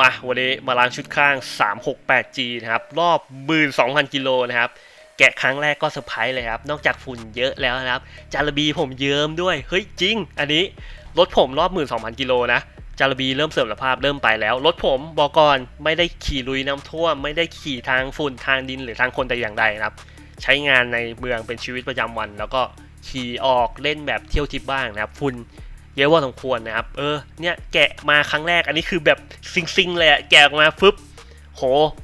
มาวันนี้มาล้างชุดข้าง 368G นะครับ รอบ 12,000 กิโลนะครับ แกะครั้งแรกก็เซอร์ไพรส์เลยครับ นอกจากฝุ่นเยอะแล้วนะครับ จารบีผมเยิ้มด้วย เฮ้ย จริง อันนี้ รถผมรอบ 12,000 กิโลนะ จารบีเริ่มเสื่อมสภาพเริ่มไปแล้ว รถผมบอกก่อนไม่ได้ขี่ลุยน้ำท่วม ไม่ได้ขี่ทางฝุ่นทางดินหรือทางคนแต่อย่างใดนะครับ ใช้งานในเมืองเป็นชีวิตประจำวัน แล้วก็ขี่ออกเล่นแบบเที่ยวทริปบ้างนะครับ ฝุ่น เยอะพอสมควรนะครับ เออ เนี่ยแกะมาครั้งแรก อันนี้คือแบบซิงๆเลยอะแกะออกมาฟึบโห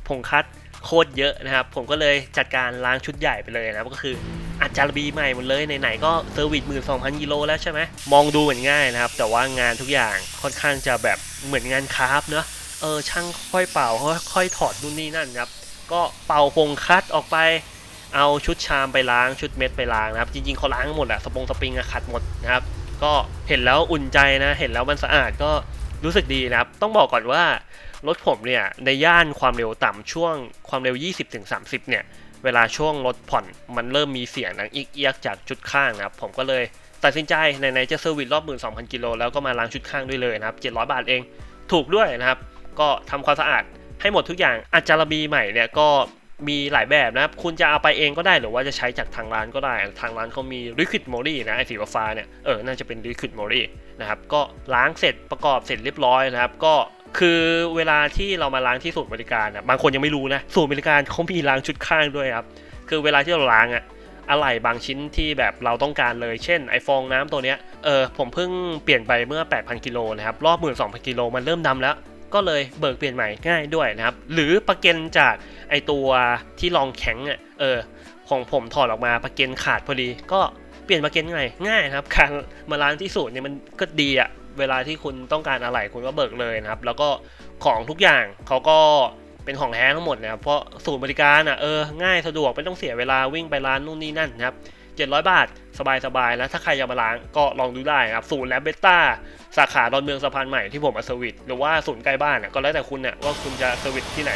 ผงคัดโคตรเยอะนะครับ ผมก็เลยจัดการล้างชุดใหญ่ไปเลยนะก็คืออัดจารบีใหม่หมดเลย ไหนๆก็เซอร์วิสหมื่นสองพันกิโลแล้วใช่ไหม มองดูเหมือนง่ายนะครับ แต่ว่างานทุกอย่างค่อนข้างจะแบบเหมือนงานคราฟเนอะเออ ช่างค่อยเป่าค่อยถอดนู่นนี่นั่นครับ ก็เป่าผงคัดออกไปเอาชุดชามไปล้างชุดเม็ดไปล้างนะครับ จริงๆเขาล้างหมดอะสปงสปริงอะขัดหมดนะครับ ก็เห็นแล้วอุ่นใจนะ เห็นแล้วมันสะอาดก็รู้สึกดีนะครับ ต้องบอกก่อนว่ารถผมเนี่ยในย่านความเร็วต่ำช่วงความเร็ว 20-30 เนี่ย เวลาช่วงรถผ่อนมันเริ่มมีเสียงดังอีกเอียกจากชุดข้างนะครับ ผมก็เลยตัดสินใจไหนๆจะเซอร์วิสรอบ 12,000 กิโลแล้วก็มาล้างชุดข้างด้วยเลยนะครับ 700 บาทเอง ถูกด้วยนะครับ ก็ทำความสะอาดให้หมดทุกอย่างอาจารบีใหม่เนี่ยก็ มีหลายแบบนะครับ คุณจะเอาไปเองก็ได้หรือว่าจะใช้จากทางร้านก็ได้ ทางร้านเขามี Liquid m o r i นะไอสีฟ้าเนี่ย เออ น่าจะเป็น Liquid m o r i นะครับ ก็ล้างเสร็จประกอบเสร็จเรียบร้อยนะครับ ก็คือเวลาที่เรามาล้างที่ศูนย์บริการนะบางคนยังไม่รู้นะศูนย์บริการเขามีล้างชุดข้างด้วยครับ คือเวลาที่เราล้างอะอะไหล่บางชิ้นที่แบบเราต้องการเลย เช่นไอฟองน้ำตัวเนี้ย เออผมเพิ่งเปลี่ยนไปเมื่อ 8,000 กิโลนะครับ รอบ 12,000 กิโลมันเริ่มดำแล้ว ก็เลยเบิกเปลี่ยนใหม่ง่ายด้วยนะครับ หรือประเก็นจากไอตัวที่รองแข็งอะเออของผมถอดออกมาประเก็นขาดพอดีก็เปลี่ยนประเก็นง่ายง่ายนะครับการมาล้างที่ศูนย์เนี่ยมันก็ดีอะเวลาที่คุณต้องการอะไรคุณก็เบิกเลยนะครับ แล้วก็ของทุกอย่างเขาก็เป็นของแท้ทั้งหมดนะครับเพราะศูนย์บริการอะเออง่ายสะดวกไม่ต้องเสียเวลาวิ่งไปร้านนู่นนี่นั่นนะครับ 700 บาท สบายๆ แล้วถ้าใครจะมาล้างก็ลองดูได้ครับศูนย์แลบเบต้าสาขาดอนเมืองสะพานใหม่ที่ผมมาเซอร์วิสหรือว่าศูนย์ใกล้บ้านน่ะก็แล้วแต่คุณเนี่ยว่าคุณจะเซวิสที่ไหน